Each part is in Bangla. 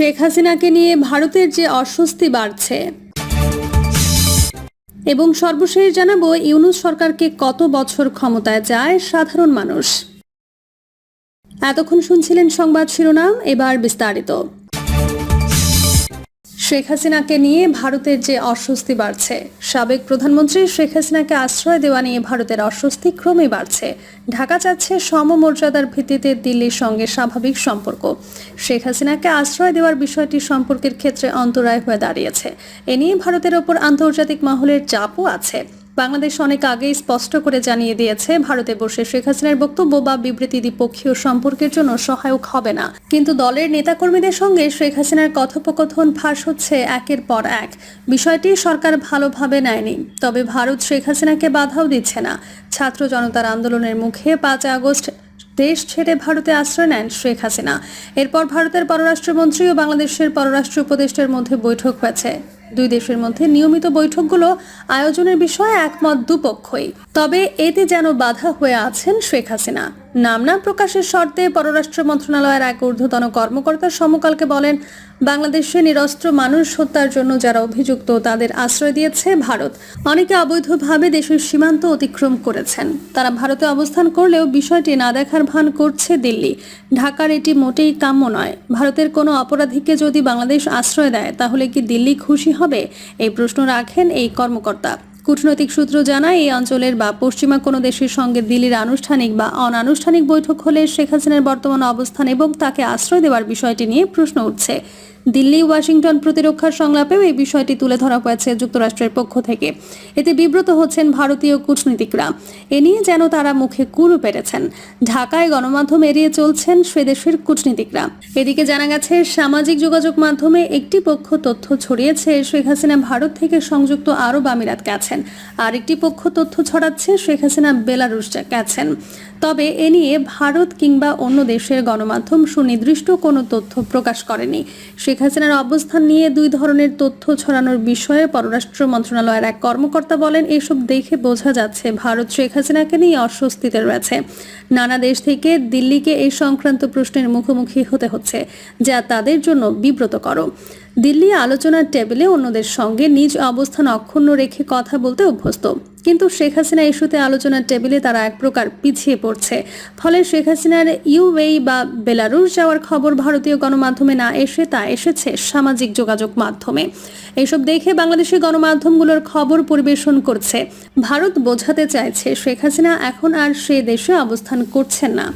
শেখ হাসিনাকে নিয়ে ভারতের যে অস্বস্তি বাড়ছে। এবং সর্বশেষ জানাব, ইউনুস সরকারকে কত বছর ক্ষমতায় যায় সাধারণ মানুষ। এতক্ষণ শুনছিলেন সংবাদ শিরোনাম, এবার বিস্তারিত। শেখ হাসিনাকে নিয়ে ভারতের যে অস্বস্তি বাড়ছে। সাবেক প্রধানমন্ত্রী শেখ হাসিনাকে আশ্রয় দেওয়া নিয়ে ভারতের অস্বস্তি ক্রমে বাড়ছে। ঢাকা চাচ্ছে সমমর্যাদার ভিত্তিতে দিল্লির সঙ্গে স্বাভাবিক সম্পর্ক। শেখ হাসিনাকে আশ্রয় দেওয়ার বিষয়টি সম্পর্কের ক্ষেত্রে অন্তরায় হয়ে দাঁড়িয়েছে। এ নিয়ে ভারতের ওপর আন্তর্জাতিক মহলের চাপও আছে। বাংলাদেশ অনেক আগেই স্পষ্ট করে জানিয়ে দিয়েছে, ভারতে বসে শেখ হাসিনার বক্তব্য বা বিবৃতি দ্বিপক্ষীয় সম্পর্কের জন্য সহায়ক হবে না। কিন্তু দলের নেতাকর্মীদের সঙ্গে শেখ হাসিনার কথোপকথন ফাঁস হচ্ছে একের পর এক। বিষয়টি সরকার ভালোভাবে নেয়নি, তবে ভারত শেখ হাসিনাকে বাধাও দিচ্ছে না। ছাত্র জনতার আন্দোলনের মুখে পাঁচ আগস্ট দেশ ছেড়ে ভারতে আশ্রয় নেন শেখ হাসিনা। এরপর ভারতের পররাষ্ট্রমন্ত্রী ও বাংলাদেশের পররাষ্ট্র উপদেষ্টার মধ্যে বৈঠক হয়েছে। দুই দেশের মধ্যে নিয়মিত বৈঠকগুলো আয়োজনের বিষয়ে একমত দুপক্ষই। তবে এতে যেন বাধা হয়ে আছেন শেখ হাসিনা। নাম না প্রকাশের শর্তে পররাষ্ট্র মন্ত্রণালয়ের এক ঊর্ধ্বতন কর্মকর্তা সমকালকে বলেন, বাংলাদেশে নিরস্ত্র মানুষ হত্যার জন্য যারা অভিযুক্ত তাদের আশ্রয় দিয়েছে ভারত। অনেকে অবৈধভাবে দেশের সীমান্ত অতিক্রম করেছেন। তারা ভারতে অবস্থান করলেও বিষয়টি না দেখার ভান করছে দিল্লি। ঢাকার এটি মোটেই কাম্য নয়। ভারতের কোনো অপরাধীকে যদি বাংলাদেশ আশ্রয় দেয়, তাহলে কি দিল্লি খুশি হবে? এই প্রশ্ন রাখেন এই কর্মকর্তা। কূটনৈতিক সূত্র জানায়, এই অঞ্চলের বা পশ্চিমা কোনো দেশের সঙ্গে দিল্লির আনুষ্ঠানিক বা অনানুষ্ঠানিক বৈঠক হলে শেখ হাসিনার বর্তমান অবস্থান এবং তাকে আশ্রয় দেওয়ার বিষয়টি নিয়ে প্রশ্ন উঠছে। দিল্লি ওয়াশিংটন প্রতিরক্ষার সংলাপেও এই বিষয়টি তুলে ধরা হয়েছে যুক্তরাষ্ট্রের পক্ষ থেকে। এতে বিব্রত হচ্ছেন ভারতীয় কূটনীতিকরা। এ নিয়ে যেন তারা মুখে কুরু পেরেছেন। ঢাকায় গণমাধ্যম এড়িয়ে চলছেন সেদেশের কূটনীতিকরা। এদিকে জানা গেছে, সামাজিক যোগাযোগ মাধ্যমে একটি পক্ষ তথ্য ছড়িয়েছে, শেখ হাসিনা ভারত থেকে সংযুক্ত আরব আমিরাত গেছেন আর একটি পক্ষ তথ্য ছড়াচ্ছে, শেখ হাসিনা বেলারুস গেছেন তবে এ নিয়ে ভারত কিংবা অন্য দেশের গণমাধ্যম সুনির্দিষ্ট কোনো তথ্য প্রকাশ করেনি। শেখ হাসিনার অবস্থান নিয়ে দুই ধরনের তথ্য ছড়ানোর বিষয়ে পররাষ্ট্র মন্ত্রণালয়ের এক কর্মকর্তা বলেন, এসব দেখে বোঝা যাচ্ছে ভারত শেখ হাসিনাকে নিয়ে অস্বস্তিতে রয়েছে। নানা দেশ থেকে দিল্লিকে এই সংক্রান্ত প্রশ্নের মুখোমুখি হতে হচ্ছে, যা তাদের জন্য বিব্রতকর। দিল্লি আলোচনার টেবিলে অন্যদের সঙ্গে নিজ অবস্থান অক্ষুণ্ণ রেখে কথা বলতে অভ্যস্ত। কিন্তু শেখ হাসিনা ইস্যুতে আলোচনার টেবিলে তারা এক প্রকার পিছিয়ে পড়ছে। ফলে শেখ হাসিনার ইউএই বা বেলারুশ যাওয়ার খবর ভারতীয় গণমাধ্যমে না এসে তা এসেছে সামাজিক যোগাযোগ মাধ্যমে। এসব দেখে বাংলাদেশি গণমাধ্যমগুলোর খবর পরিবেশন করছে। ভারত বোঝাতে চাইছে শেখ হাসিনা এখন আর সে দেশে অবস্থান করছেন না।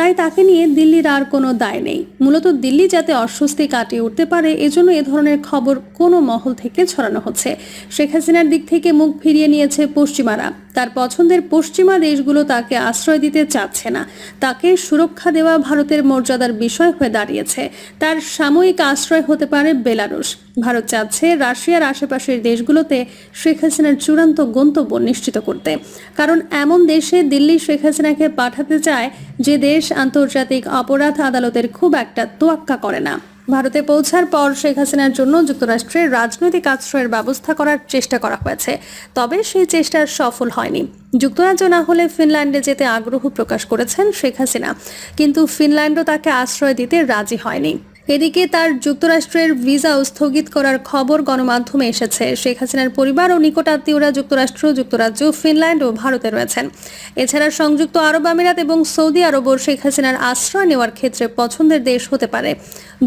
তাই তাকে নিয়ে দিল্লির আর কোনো দায় নেই। মূলত দিল্লি যাতে অস্বস্তি কাটিয়ে উঠতে পারে, এজন্য এ ধরনের খবর কোনো মহল থেকে ছড়ানো হচ্ছে। শেখ হাসিনার দিক থেকে মুখ ফিরিয়ে নিয়েছে পশ্চিমারা। তার পছন্দের পশ্চিমা দেশগুলো তাকে আশ্রয় দিতে চাচ্ছে না। তাকে সুরক্ষা দেওয়া ভারতের মর্যাদার বিষয় হয়ে দাঁড়িয়েছে। তার সাময়িক আশ্রয় হতে পারে বেলারুশ। ভারত চাচ্ছে রাশিয়ার আশেপাশের দেশগুলোতে শেখ হাসিনার চূড়ান্ত গন্তব্য নিশ্চিত করতে। কারণ এমন দেশে দিল্লি শেখ হাসিনাকে পাঠাতে চায় যে দেশ আন্তর্জাতিক অপরাধ আদালতের খুব একটা তোয়াক্কা করে না। ভারতে পৌঁছার পর শেখ হাসিনার জন্য যুক্তরাষ্ট্রের রাজনৈতিক আশ্রয়ের ব্যবস্থা করার চেষ্টা করা হয়েছে। তবে সেই চেষ্টা সফল হয়নি। যুক্তরাজ্য না হলে ফিনল্যান্ডে যেতে আগ্রহ প্রকাশ করেছেন শেখ হাসিনা। কিন্তু ফিনল্যান্ডও তাকে আশ্রয় দিতে রাজি হয়নি। এদিকে তার যুক্তরাষ্ট্রের ভিসা স্থগিত করার খবর গণমাধ্যমে এসেছে। শেখ হাসিনার পরিবার ও নিকটাত্মীয়রা যুক্তরাষ্ট্র, যুক্তরাজ্য, ফিনল্যান্ড ও ভারতে রয়েছেন। এছাড়া সংযুক্ত আরব আমিরাত এবং সৌদি আরবও শেখ হাসিনার আশ্রয় নেওয়ার ক্ষেত্রে পছন্দের দেশ হতে পারে।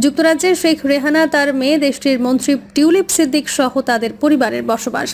যুক্তরাজ্যের শেখ রেহানা তার মেয়ে, দেশটির মন্ত্রী টিউলিপ সিদ্দিক সহ তাদের পরিবারের বসবাস।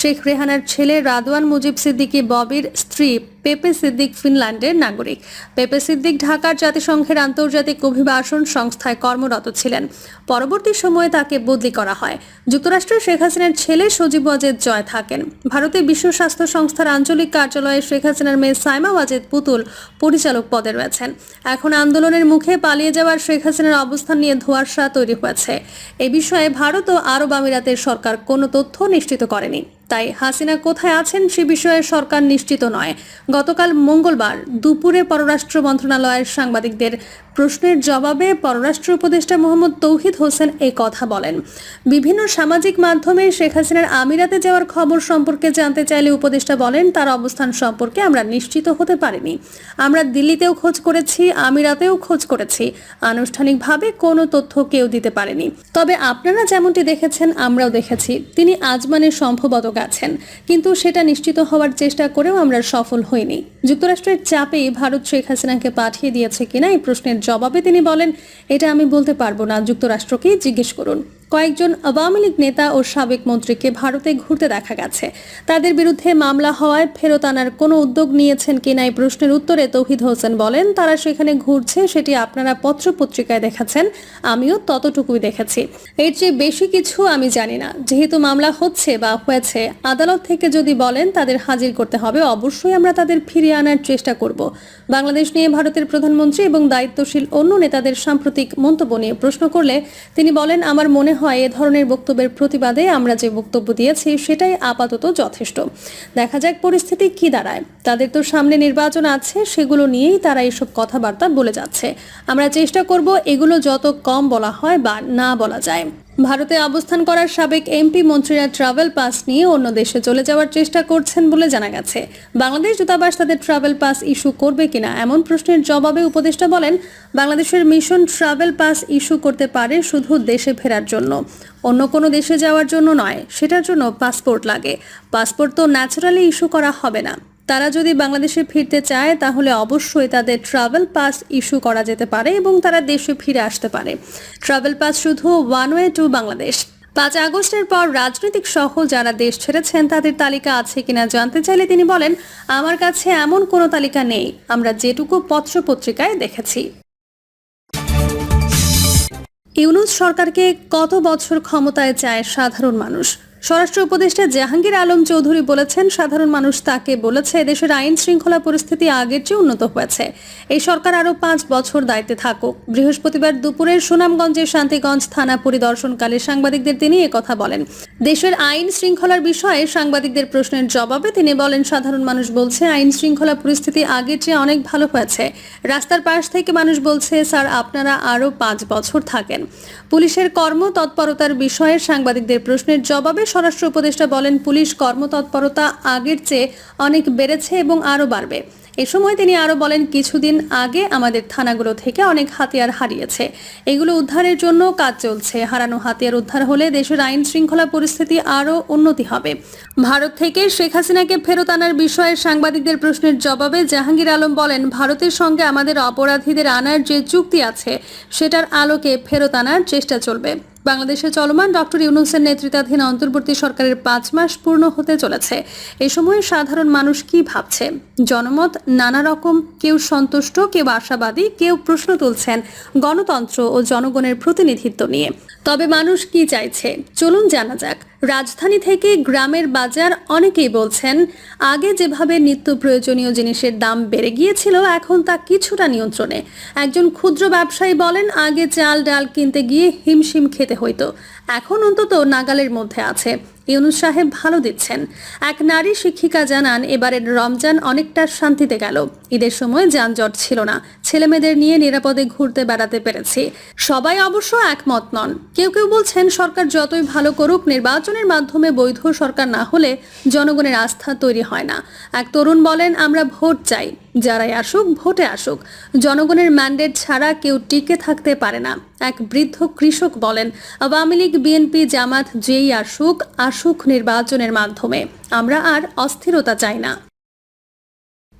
শেখ রেহানার ছেলে রাদওয়ান মুজিব সিদ্দিকী ববির স্ত্রী পেপে সিদ্দিক ফিনল্যান্ডের নাগরিক। পেপে সিদ্দিক ঢাকার জাতিসংঘের আন্তর্জাতিক অভিবাসন সংস্থায় কর্মরত ছিলেন। পরবর্তী সময়ে তাকে বদলি করা হয়। যুক্তরাষ্ট্রের শেখ হাসিনার ছেলে সজীব ওয়াজেদ জয় থাকেন। ভারতে বিশ্ব স্বাস্থ্য সংস্থার আঞ্চলিক কার্যালয়ে শেখ হাসিনার মেয়ে সাইমা ওয়াজেদ পুতুল পরিচালক পদে রয়েছেন। এখন আন্দোলনের মুখে পালিয়ে যাওয়ার শেখ হাসিনার অবস্থান নিয়ে ধোঁয়াশা তৈরি হয়েছে। এ বিষয়ে ভারত ও আরব আমিরাতের সরকার কোনো তথ্য নিশ্চিত করেনি। তাই হাসিনা কোথায় আছেন সে বিষয়ে সরকার নিশ্চিত নয়। গতকাল মঙ্গলবার দুপুরে পররাষ্ট্র মন্ত্রণালয়ের সাংবাদিকদের প্রশ্নের জবাবে পররাষ্ট্র উপদেষ্টা মোহাম্মদ তৌহিদ হোসেন এই কথা বলেন। বিভিন্ন সামাজিক মাধ্যমে শেখ হাসিনার আমিরাতে যাওয়ার খবর সম্পর্কে জানতে চাইলে উপদেষ্টা বলেন, তার অবস্থান সম্পর্কে আমরা নিশ্চিত হতে পারিনি। আমরা দিল্লিতেও খোঁজ করেছি, আমিরাতেও খোঁজ করেছি। আনুষ্ঠানিকভাবে কোনো তথ্য কেউ দিতে পারেনি। তবে আপনারা যেমনটি দেখেছেন, আমরাও দেখেছি। তিনি আজমানে সম্ভবত গেছেন কিন্তু সেটা নিশ্চিত হওয়ার চেষ্টা করেও আমরা সফল হইনি। যুক্তরাষ্ট্রের চাপেই ভারত শেখ হাসিনাকে পাঠিয়ে দিয়েছে কিনা এই প্রশ্নের জবাবে তিনি বলেন, এটা আমি বলতে পারব না। যুক্তরাষ্ট্রকেই জিজ্ঞেস করুন। কয়েকজন আওয়ামী লীগ নেতা ও সাবেক মন্ত্রীকে ভারতে ঘুরতে দেখা গেছে। তাদের বিরুদ্ধে মামলা হওয়ায় ফেরত আনার কোনো উদ্যোগ নিয়েছেন কিনা এই প্রশ্নের উত্তরে তৌহিদ হোসেন বলেন, তারা সেখানে ঘুরছে, সেটি আপনারা পত্র পত্রিকায় দেখাচ্ছেন আমিও ততটুকুই দেখেছি। এর চেয়ে বেশি কিছু আমি জানি না। যেহেতু মামলা হচ্ছে বা হয়েছে, আদালত থেকে যদি বলেন তাদের হাজির করতে হবে, অবশ্যই আমরা তাদের ফিরিয়ে আনার চেষ্টা করব। বাংলাদেশ নিয়ে ভারতের প্রধানমন্ত্রী এবং দায়িত্বশীল অন্য নেতাদের সাম্প্রতিক মন্তব্য নিয়ে প্রশ্ন করলে তিনি বলেন, আমার মনে হয় এ ধরনের বক্তব্যের প্রতিবাদে আমরা যে বক্তব্য দিয়েছি সেটাই আপাতত যথেষ্ট। দেখা যাক পরিস্থিতি কি দাঁড়ায়। তাদের তো সামনে নির্বাচন আছে, সেগুলো নিয়েই তারা এসব কথাবার্তা বলে যাচ্ছে। আমরা চেষ্টা করব এগুলো যত কম বলা হয় বা না বলা যায়। ভারতে অবস্থান করার সাবেক এমপি মন্ত্রীরা ট্রাভেল পাস নিয়ে অন্য দেশে চলে যাওয়ার চেষ্টা করছেন বলে জানা গেছে। বাংলাদেশ দূতাবাস তাদের ট্রাভেল পাস ইস্যু করবে কিনা এমন প্রশ্নের জবাবে উপদেষ্টা বলেন, বাংলাদেশের মিশন ট্রাভেল পাস ইস্যু করতে পারে শুধু দেশে ফেরার জন্য। অন্য কোনো দেশে যাওয়ার জন্য নয়, সেটার জন্য পাসপোর্ট লাগে। পাসপোর্ট তো ন্যাচারালি ইস্যু করা হবে না। তারা যদি বাংলাদেশে ফিরতে চায়, তাহলে অবশ্যই তাদের ট্রাভেল পাস ইস্যু করা যেতে পারে এবং তারা দেশে ফিরে আসতে পারে। ট্রাভেল পাস শুধু ওয়ান ওয়ে টু বাংলাদেশ। পাঁচ আগস্টের পর রাজনৈতিক সহ যারা দেশ ছেড়েছেন, তাদের তালিকা আছে কিনা জানতে চাইলে তিনি বলেন, আমার কাছে এমন কোনো তালিকা নেই। আমরা যেটুকু পত্র পত্রিকায় দেখেছি। ইউনুস সরকারকে কত বছর ক্ষমতায় চায় সাধারণ মানুষ? স্বরাষ্ট্র উপদেষ্টা জাহাঙ্গীর আলম চৌধুরী বলেছেন, সাধারণ মানুষ তাকে বলেছে দেশের আইন শৃঙ্খলা পরিস্থিতি আগের চেয়ে উন্নত হয়েছে। এই সরকার আরও পাঁচ বছর দায়িত্বে থাকুক। বৃহস্পতিবার দুপুরের সুনামগঞ্জের শান্তিগঞ্জ থানা পরিদর্শনকালে সাংবাদিকদের তিনি কথা বলেন। দেশের আইন শৃঙ্খলার বিষয়ে সাংবাদিকদের প্রশ্নের জবাবে তিনি বলেন, সাধারণ মানুষ বলছে, আইন শৃঙ্খলা পরিস্থিতি আগের চেয়ে অনেক ভালো হয়েছে। রাস্তার পাশ থেকে মানুষ বলছে, স্যার, আপনারা আরও পাঁচ বছর থাকেন। পুলিশের কর্ম তৎপরতার বিষয়ে সাংবাদিকদের প্রশ্নের জবাবে স্বরাষ্ট্র উপদেষ্টা বলেন, পুলিশ কর্মতৎপরতা আগের চেয়ে অনেক বেড়েছে এবং আরও বাড়বে। এ সময় তিনি আরও বলেন, কিছুদিন আগে আমাদের থানাগুলো থেকে অনেক হাতিয়ার হারিয়েছে। এগুলো উদ্ধারের জন্য কাজ চলছে। হারানো হাতিয়ার উদ্ধার হলে দেশের আইন শৃঙ্খলা পরিস্থিতি আরও উন্নতি হবে। ভারত থেকে শেখ হাসিনাকে ফেরত আনার বিষয়ে সাংবাদিকদের প্রশ্নের জবাবে জাহাঙ্গীর আলম বলেন, ভারতের সঙ্গে আমাদের অপরাধীদের আনার যে চুক্তি আছে, সেটার আলোকে ফেরত আনার চেষ্টা চলবে। বাংলাদেশে চলমান ডক্টর ইউনুসের নেতৃত্বাধীন অন্তর্বর্তী সরকারের পাঁচ মাস পূর্ণ হতে চলেছে। এ সময় সাধারণ মানুষ কি ভাবছে? জনমত নানা রকম, কেউ সন্তুষ্ট, কেউ আশাবাদী, কেউ প্রশ্ন তুলছেন গণতন্ত্র ও জনগণের প্রতিনিধিত্ব নিয়ে। তবে মানুষ কি চাইছে? চলুন জানা যাক। রাজধানী থেকে গ্রামের বাজার অনেকেই বলছেন, আগে যেভাবে নিত্য প্রয়োজনীয় জিনিসের দাম বেড়ে গিয়েছিল, এখন তা কিছুটা নিয়ন্ত্রণে। একজন ক্ষুদ্র ব্যবসায়ী বলেন, আগে চাল, ডাল কিনতে গিয়ে হিমশিম খেতে হইতো। এখন অন্তত নাগালের মধ্যে আছে। ইউনুস সাহেব ভালো দিচ্ছেন। এক নারী শিক্ষিকা জানান, এবারের রমজান অনেকটা শান্তিতে গেল। ঈদের সময় যানজট ছিল না। ছেলেমেয়েদের নিয়ে নিরাপদে ঘুরতে বেড়াতে পেরেছি। সবাই অবশ্য একমত নন। কেউ কেউ বলছেন, সরকার যতই ভালো করুক, নির্বাচনের মাধ্যমে বৈধ সরকার না হলে জনগণের আস্থা তৈরি হয় না। এক তরুণ বলেন, আমরা ভোট চাই। যারাই আসুক, ভোটে আসুক। জনগণের ম্যান্ডেট ছাড়া কেউ টিকে থাকতে পারে না। এক বৃদ্ধ কৃষক বলেন, আওয়ামী লীগ, বিএনপি, জামাত যেই আসুক আসুক নির্বাচনের মাধ্যমে। আমরা আর অস্থিরতা চাই না।